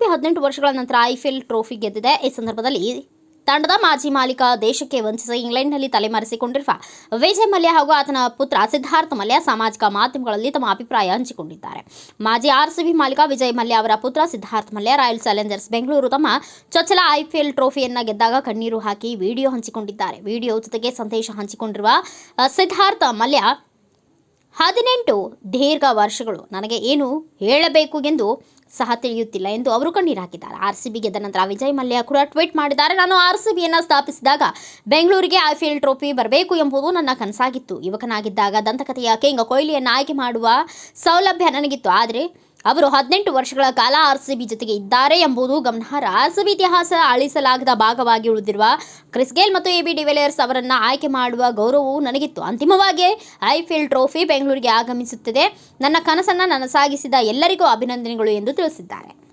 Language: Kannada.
ಬಿ ಹದಿನೆಂಟು ವರ್ಷಗಳ ನಂತರ ಐಪಿಎಲ್ ಟ್ರೋಫಿ ಗೆದ್ದಿದೆ. ಈ ಸಂದರ್ಭದಲ್ಲಿ ತಂಡದ ಮಾಜಿ ಮಾಲೀಕ ದೇಶಕ್ಕೆ ವಂಚಿಸಿ ಇಂಗ್ಲೆಂಡ್ನಲ್ಲಿ ತಲೆಮರೆಸಿಕೊಂಡಿರುವ ವಿಜಯ್ ಮಲ್ಯ ಹಾಗೂ ಆತನ ಪುತ್ರ ಸಿದ್ಧಾರ್ಥ ಮಲ್ಯ ಸಾಮಾಜಿಕ ಮಾಧ್ಯಮಗಳಲ್ಲಿ ತಮ್ಮ ಅಭಿಪ್ರಾಯ ಹಂಚಿಕೊಂಡಿದ್ದಾರೆ. ಮಾಜಿ ಆರ್ಸಿಬಿ ಮಾಲೀಕ ವಿಜಯ್ ಮಲ್ಯ ಅವರ ಪುತ್ರ ಸಿದ್ಧಾರ್ಥ ಮಲ್ಯ, ರಾಯಲ್ ಚಾಲೆಂಜರ್ಸ್ ಬೆಂಗಳೂರು ತಮ್ಮ ಚೊಚ್ಚಲ ಐಪಿಎಲ್ ಟ್ರೋಫಿಯನ್ನು ಗೆದ್ದಾಗ ಕಣ್ಣೀರು ಹಾಕಿ ವಿಡಿಯೋ ಹಂಚಿಕೊಂಡಿದ್ದಾರೆ. ವಿಡಿಯೋ ಜೊತೆಗೆ ಸಂದೇಶ ಹಂಚಿಕೊಂಡಿರುವ ಸಿದ್ಧಾರ್ಥ ಮಲ್ಯ ಹದಿನೆಂಟು ದೀರ್ಘ ವರ್ಷಗಳು. ನನಗೆ ಏನು ಹೇಳಬೇಕು ಎಂದು ಸಹ ತಿಳಿಯುತ್ತಿಲ್ಲ ಎಂದು ಅವರು ಕಣ್ಣೀರು ಹಾಕಿದ್ದಾರೆ. ಆರ್ ಸಿ ಬಿಗೆದ ನಂತರ ವಿಜಯ್ ಮಲ್ಯ ಕೂಡ ಟ್ವೀಟ್ ಮಾಡಿದ್ದಾರೆ. ನಾನು ಆರ್ ಸಿ ಬಿಯನ್ನು ಸ್ಥಾಪಿಸಿದಾಗ ಬೆಂಗಳೂರಿಗೆ ಐಪಿಎಲ್ ಟ್ರೋಫಿ ಬರಬೇಕು ಎಂಬುದು ನನ್ನ ಕನಸಾಗಿತ್ತು. ಯುವಕನಾಗಿದ್ದಾಗ ದಂತಕಥೆಯ ಕಿಂಗ್ ಕೊಹ್ಲಿಯನ್ನು ಆಯ್ಕೆ ಮಾಡುವ ಸೌಲಭ್ಯ ನನಗಿತ್ತು. ಆದರೆ ಅವರು ಹದಿನೆಂಟು ವರ್ಷಗಳ ಕಾಲ ಆರ್ ಸಿ ಬಿ ಜೊತೆಗೆ ಇದ್ದಾರೆ ಎಂಬುದು ಗಮನಾರ್ಹ. ಆರ್ ಸಿ ಬಿ ಇತಿಹಾಸ ಅಳಿಸಲಾಗದ ಭಾಗವಾಗಿ ಉಳಿದಿರುವ ಕ್ರಿಸ್ ಗೇಲ್ ಮತ್ತು ಎ ಬಿ ಡಿವಿಲಿಯರ್ಸ್ ಅವರನ್ನು ಆಯ್ಕೆ ಮಾಡುವ ಗೌರವವು ನನಗಿತ್ತು. ಅಂತಿಮವಾಗಿ ಐಫಿಲ್ ಟ್ರೋಫಿ ಬೆಂಗಳೂರಿಗೆ ಆಗಮಿಸುತ್ತದೆ. ನನ್ನ ಕನಸನ್ನು ನನಸಾಗಿಸಿದ ಎಲ್ಲರಿಗೂ ಅಭಿನಂದನೆಗಳು ಎಂದು ತಿಳಿಸಿದ್ದಾರೆ.